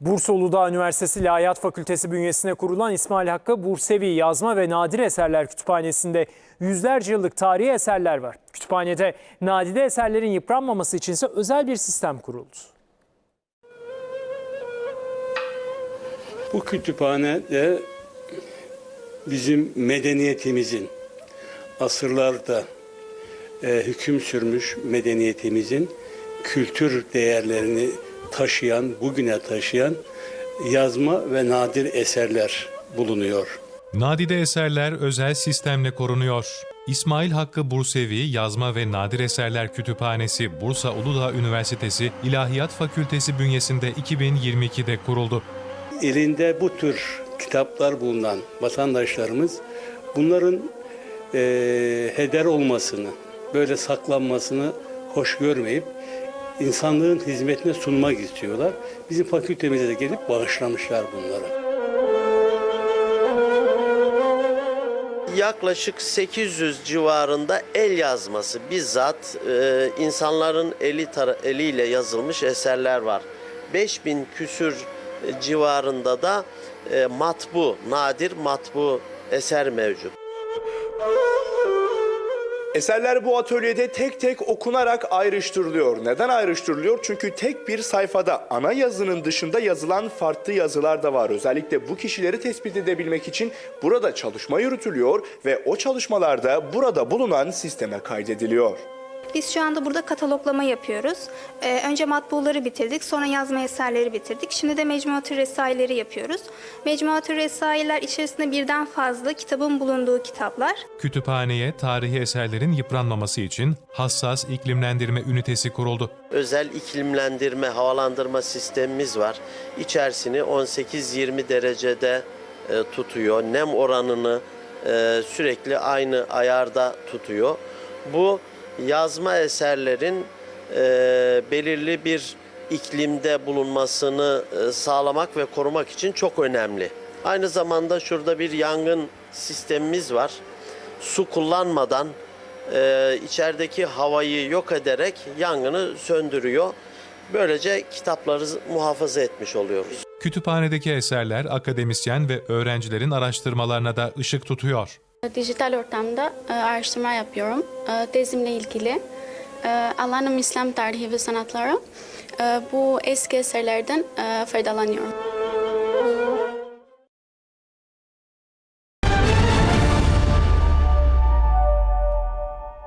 Bursa Uludağ Üniversitesi İlahiyat Fakültesi bünyesine kurulan İsmail Hakkı Bursevi Yazma ve Nadir Eserler Kütüphanesi'nde yüzlerce yıllık tarihi eserler var. Kütüphanede nadide eserlerin yıpranmaması içinse özel bir sistem kuruldu. Bu kütüphanede bizim medeniyetimizin asırlarda e, hüküm sürmüş medeniyetimizin kültür değerlerini taşıyan, bugüne taşıyan yazma ve nadir eserler bulunuyor. Nadide eserler özel sistemle korunuyor. İsmail Hakkı Bursevi Yazma ve Nadir Eserler Kütüphanesi Bursa Uludağ Üniversitesi İlahiyat Fakültesi bünyesinde 2022'de kuruldu. Elinde bu tür kitaplar bulunan vatandaşlarımız bunların e, heder olmasını, böyle saklanmasını hoş görmeyip insanlığın hizmetine sunmak istiyorlar. Bizim fakültemize de gelip bağışlamışlar bunları. yaklaşık 800 civarında el yazması bizzat e, insanların eli eliyle yazılmış eserler var. 5000 küsür e, civarında da e, matbu, nadir matbu eser mevcut. Eserler bu atölyede tek tek okunarak ayrıştırılıyor. Neden ayrıştırılıyor? Çünkü tek bir sayfada ana yazının dışında yazılan farklı yazılar da var. Özellikle bu kişileri tespit edebilmek için burada çalışma yürütülüyor ve o çalışmalarda burada bulunan sisteme kaydediliyor. Biz şu anda burada kataloglama yapıyoruz. Ee, önce matbuları bitirdik, sonra yazma eserleri bitirdik. Şimdi de mecmuatü resaileri yapıyoruz. Mecmuatü resailer içerisinde birden fazla kitabın bulunduğu kitaplar. Kütüphaneye tarihi eserlerin yıpranmaması için hassas iklimlendirme ünitesi kuruldu. Özel iklimlendirme, havalandırma sistemimiz var. İçerisini 18-20 derecede e, tutuyor. Nem oranını e, sürekli aynı ayarda tutuyor. Bu yazma eserlerin e, belirli bir iklimde bulunmasını e, sağlamak ve korumak için çok önemli. Aynı zamanda şurada bir yangın sistemimiz var. Su kullanmadan e, içerideki havayı yok ederek yangını söndürüyor. Böylece kitapları muhafaza etmiş oluyoruz. Kütüphanedeki eserler akademisyen ve öğrencilerin araştırmalarına da ışık tutuyor. Dijital ortamda e, araştırma yapıyorum. E, tezimle ilgili. E, alanım İslam tarihi ve sanatları. Bu eski eserlerden faydalanıyorum.